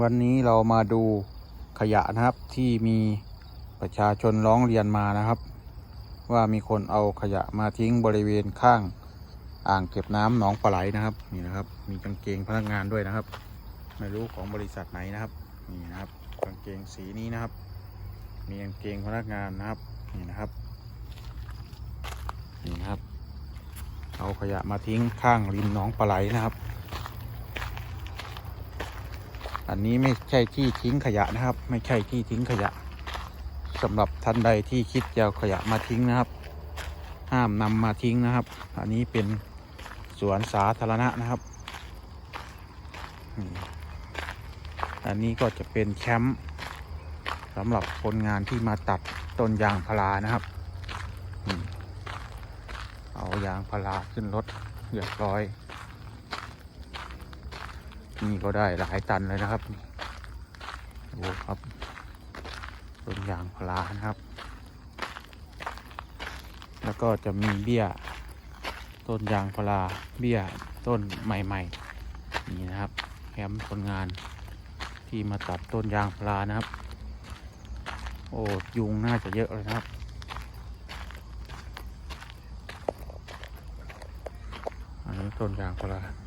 วันนี้เรามาดูขยะนะครับที่มีประชาชนร้องเรียนมานะครับ ว่ามีคนเอาขยะมาทิ้งบริเวณข้างอ่างเก็บน้ำหนองปลาไหลนะครับนี่นะครับ มีกางเกงพนักงานด้วยนะครับ ไม่รู้ของบริษัทไหนนะครับนี่นะครับกางเกงสีนี้นะครับ มีกางเกงพนักงานนะครับนี่นะครับนี่นะครับ เอาขยะมาทิ้งข้างริมหนองปลาไหลนะครับ อันนี้ไม่ใช่ที่ทิ้งขยะนะครับ ไม่ใช่ที่ทิ้งขยะสำหรับท่านใดที่คิดจะเอาขยะมาทิ้งนะครับ ห้ามนำมาทิ้งนะครับ อันนี้เป็นสวนสาธารณะนะครับ อันนี้ก็จะเป็นแคมป์สำหรับคนงานที่มาตัดต้นยางพารานะครับเอายางพาราขึ้นรถเรียบร้อย นี่ก็ได้หลายตันเลยนะครับดูครับต้นยางพารานะครับ แล้วก็จะมีเบี้ย ต้นยางพาราเบี้ยต้นใหม่ ๆ นี่นะครับแคมป์คนงานที่มาตัดต้นยางพารานะครับ โอ้ยุงน่าจะเยอะเลยนะครับอันนี้ต้นยางพารา